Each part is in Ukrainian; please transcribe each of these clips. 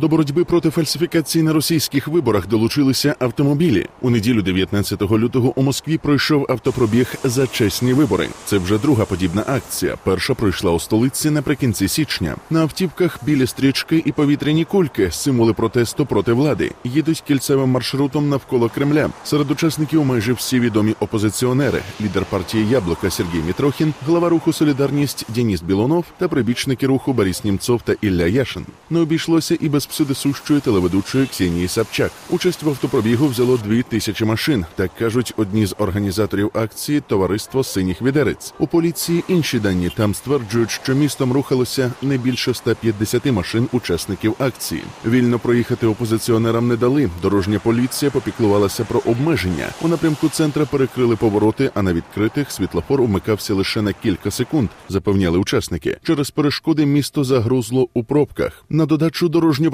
До боротьби проти фальсифікацій на російських виборах долучилися автомобілі. У неділю 19 лютого у Москві пройшов автопробіг за чесні вибори. Це вже друга подібна акція. Перша пройшла у столиці наприкінці січня. На автівках білі стрічки і повітряні кульки, символи протесту проти влади, їдуть кільцевим маршрутом навколо Кремля. Серед учасників майже всі відомі опозиціонери, лідер партії Яблука Сергій Мітрохін, глава руху Солідарність Дініс Білонов та прибічники руху Борис Німцов та Ілля Яшин. Не обійшлося і без всюдисущої телеведучої Ксенії Сапчак. Участь в автопробігу взяло дві тисячі машин. Так кажуть одні з організаторів акції Товариство синіх відерець. У поліції інші дані там стверджують, що містом рухалося не більше 150 машин учасників акції. Вільно проїхати опозиціонерам не дали. Дорожня поліція попіклувалася про обмеження. У напрямку центра перекрили повороти, а на відкритих світлофор умикався лише на кілька секунд. Запевняли учасники. Через перешкоди місто загрузло у пробках. На додачу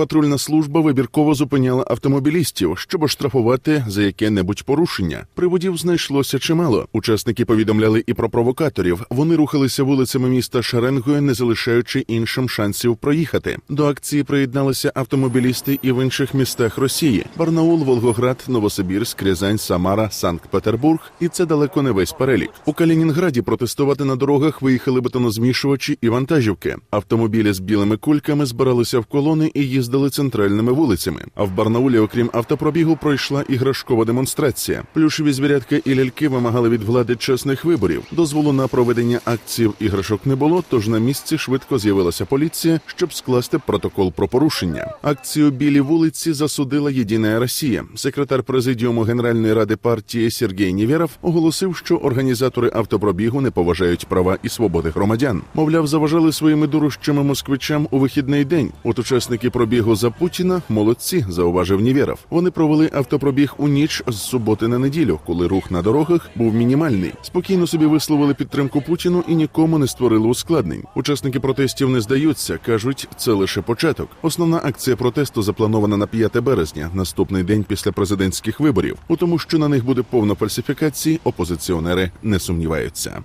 дорожньо-патрульна служба вибірково зупиняла автомобілістів, щоб оштрафувати за яке-небудь порушення. Приводів знайшлося чимало. Учасники повідомляли і про провокаторів. Вони рухалися вулицями міста шеренгою, не залишаючи іншим шансів проїхати. До акції приєдналися автомобілісти і в інших містах Росії: Барнаул, Волгоград, Новосибірськ, Рязань, Самара, Санкт-Петербург. І це далеко не весь перелік. У Калінінграді протестувати на дорогах виїхали бетонозмішувачі і вантажівки. Автомобілі з білими кульками збиралися в колони і їздили центральними вулицями. А в Барнаулі, окрім автопробігу, пройшла іграшкова демонстрація. Плюшеві звірятка і ляльки вимагали від влади чесних виборів. Дозволу на проведення акцій іграшок не було, тож на місці швидко з'явилася поліція, щоб скласти протокол про порушення. Акцію білі вулиці засудила Єдина Росія. Секретар президіуму Генеральної ради партії Сергій Нєвєров оголосив, що організатори автопробігу не поважають права і свободи громадян. Мовляв, заважали своїми дурощами москвичам у вихідний день. От учасники пробігу за Путіна молодці, зауважив Нєвєров. Вони провели автопробіг у ніч з суботи на неділю, коли рух на дорогах був мінімальний. Спокійно собі висловили підтримку Путіну і нікому не створили ускладнень. Учасники протестів не здаються, кажуть, це лише початок. Основна акція протесту запланована на 5 березня, наступний день після президентських виборів. У тому, що на них буде повно фальсифікацій, опозиціонери не сумніваються.